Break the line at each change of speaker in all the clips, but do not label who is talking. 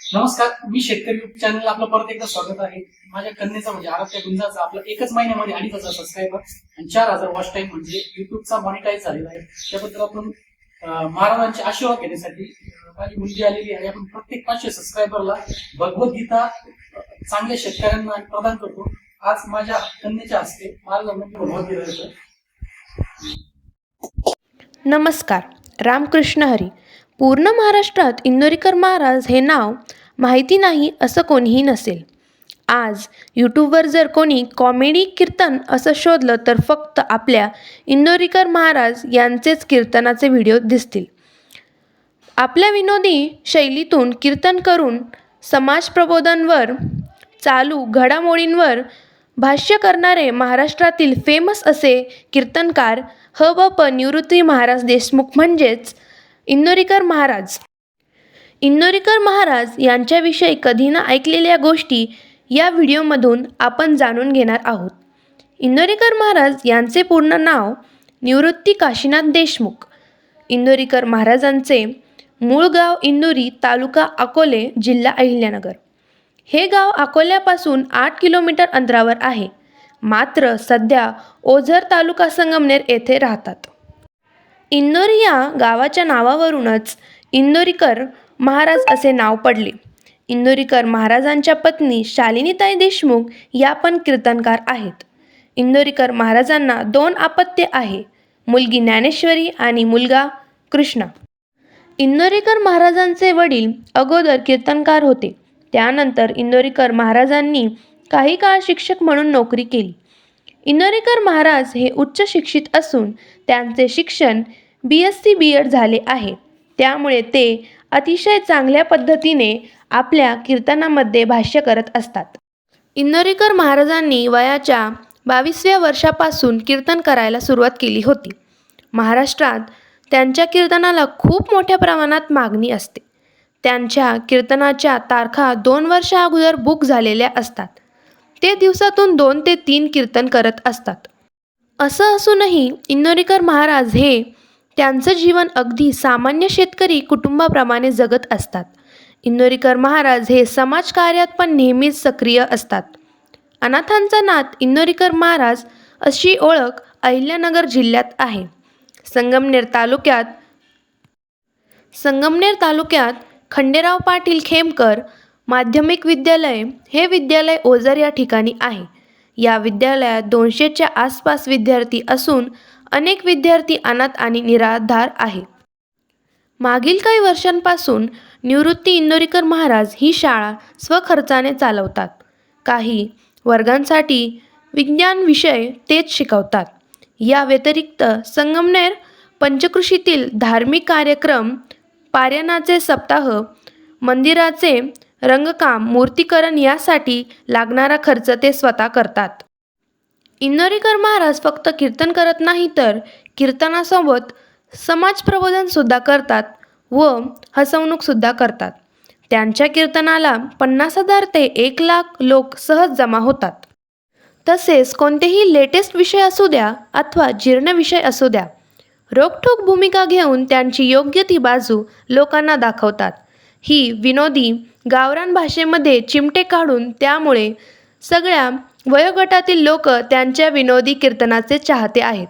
नमस्कार मी शेतकरी युट्यूब चॅनलला आपलं परत एकदा स्वागत आहे. माझ्या कन्याचा म्हणजे आराध्या गुंजाचा आपला एकच महिन्यामध्ये अडीच हजार सबस्क्रायबर आणि चार हजार वॉच टाईम म्हणजे युट्यूबचा मॉनिटाईज झालेला आहे. त्याबद्दल आपण महाराजांचे आशीर्वाद घेण्यासाठी माझी मुलगी आलेली आहे. आपण प्रत्येक पाचशे सबस्क्रायबरला भगवद्गीता चांगल्या शेतकऱ्यांना प्रदान करतो. आज माझ्या कन्याच्या हस्ते महाराजांना भगवद्गीता
नमस्कार. रामकृष्ण हरी. पूर्ण महाराष्ट्रात इंदोरीकर महाराज हे नाव माहिती नाही असं कोणीही नसेल. आज यूट्यूबवर जर कोणी कॉमेडी कीर्तन असं शोधलं तर फक्त आपल्या इंदोरीकर महाराज यांचेच कीर्तनाचे व्हिडिओ दिसतील. आपल्या विनोदी शैलीतून कीर्तन करून समाज प्रबोधनवर चालू घडामोडींवर भाष्य करणारे महाराष्ट्रातील फेमस असे कीर्तनकार ह व प निवृत्ती महाराज देशमुख म्हणजेच इंदोरीकर महाराज. इंदोरीकर महाराज यांच्याविषयी कधी न ऐकलेल्या गोष्टी या व्हिडिओमधून आपण जाणून घेणार आहोत. इंदोरीकर महाराज यांचे पूर्ण नाव निवृत्ती काशीनाथ देशमुख. इंदोरीकर महाराजांचे मूळ गाव इंदोरी तालुका अकोले जिल्हा अहिल्यानगर. हे गाव अकोल्यापासून आठ किलोमीटर अंतरावर आहे. मात्र सध्या ओझर तालुका संगमनेर येथे राहतात. इंदोरी या गावाच्या नावावरूनच इंदोरीकर महाराज असे नाव पडले. इंदोरीकर महाराजांच्या पत्नी शालिनीताई देशमुख या पण कीर्तनकार आहेत. इंदोरीकर महाराजांना दोन अपत्य आहे मुलगी ज्ञानेश्वरी आणि मुलगा कृष्णा. इंदोरीकर महाराजांचे वडील अगोदर कीर्तनकार होते. त्यानंतर इंदोरीकर महाराजांनी काही काळ शिक्षक म्हणून नोकरी केली. इंदोरीकर महाराज हे उच्च शिक्षित असून त्यांचे शिक्षण B S C B Ed झाले आहे. त्यामुळे ते अतिशय चांगल्या पद्धतीने आपल्या कीर्तनामध्ये भाष्य करत असतात. इंदोरीकर महाराजांनी वयाच्या बावीसव्या वर्षापासून कीर्तन करायला सुरुवात केली होती. महाराष्ट्रात त्यांच्या कीर्तनाला खूप मोठ्या प्रमाणात मागणी असते. त्यांच्या कीर्तनाच्या तारखा दोन वर्षा अगोदर बुक झालेल्या असतात. ते दिवसातून दोन ते तीन कीर्तन करत असतात. असं असूनही इंदोरीकर महाराज हे त्यांचं जीवन अगदी सामान्य शेतकरी कुटुंबाप्रमाणे जगत असतात. इंदोरीकर महाराज हे समाजकार्यात पण नेहमीच सक्रिय असतात. अनाथांचा नाथ इंदोरीकर महाराज अशी ओळख अहिल्यानगर जिल्ह्यात आहे. संगमनेर तालुक्यात संगमनेर तालुक्यात खंडेराव पाटील खेमकर माध्यमिक विद्यालय हे विद्यालय ओझर या ठिकाणी आहे. या विद्यालयात दोनशेच्या आसपास विद्यार्थी असून अनेक विद्यार्थी अनाथ आणि निराधार आहे. मागील काही वर्षांपासून निवृत्ती इंदोरीकर महाराज ही शाळा स्वखर्चाने चालवतात. काही वर्गांसाठी विज्ञान विषय तेच शिकवतात. या व्यतिरिक्त संगमनेर पंचकृषीतील धार्मिक कार्यक्रम पारायणाचे सप्ताह मंदिराचे रंगकाम मूर्तीकरण यासाठी लागणारा खर्च ते स्वतः करतात. इंदोरीकर महाराज फक्त कीर्तन करत नाही तर कीर्तनासोबत समाज प्रबोधनसुद्धा करतात व हसवणूकसुद्धा करतात. त्यांच्या कीर्तनाला पन्नास हजार ते एक लाख लोक सहज जमा होतात. तसेच कोणतेही लेटेस्ट विषय असू द्या अथवा जीर्ण विषय असू द्या रोखठोक भूमिका घेऊन त्यांची योग्य ती बाजू लोकांना दाखवतात. ही विनोदी गावरान भाषेमध्ये चिमटे काढून त्यामुळे सगळ्या वयोगटातील लोक त्यांच्या विनोदी कीर्तनाचे चाहते आहेत.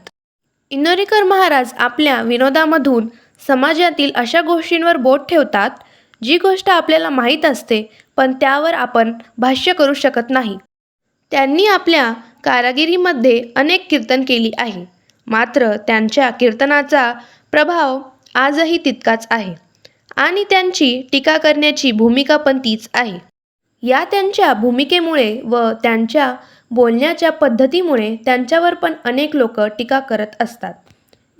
इंदोरीकर महाराज आपल्या विनोदामधून समाजातील अशा गोष्टींवर बोट ठेवतात जी गोष्ट आपल्याला माहीत असते पण त्यावर आपण भाष्य करू शकत नाही. त्यांनी आपल्या कारागिरीमध्ये अनेक कीर्तन केली आहे मात्र त्यांच्या कीर्तनाचा प्रभाव आजही तितकाच आहे. आणि त्यांची टीका करण्याची भूमिका पण तीच आहे. या त्यांच्या भूमिकेमुळे व त्यांच्या बोलण्याच्या पद्धतीमुळे त्यांच्यावर पण अनेक लोक टीका करत असतात.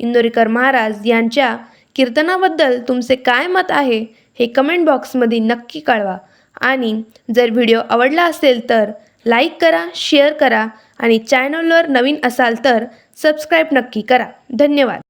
इंदोरीकर महाराज यांच्या कीर्तनाबद्दल तुमचे काय मत आहे हे कमेंट बॉक्समध्ये नक्की कळवा. आणि जर व्हिडिओ आवडला असेल तर लाईक करा शेअर करा आणि चॅनलवर नवीन असाल तर सबस्क्राईब नक्की करा. धन्यवाद.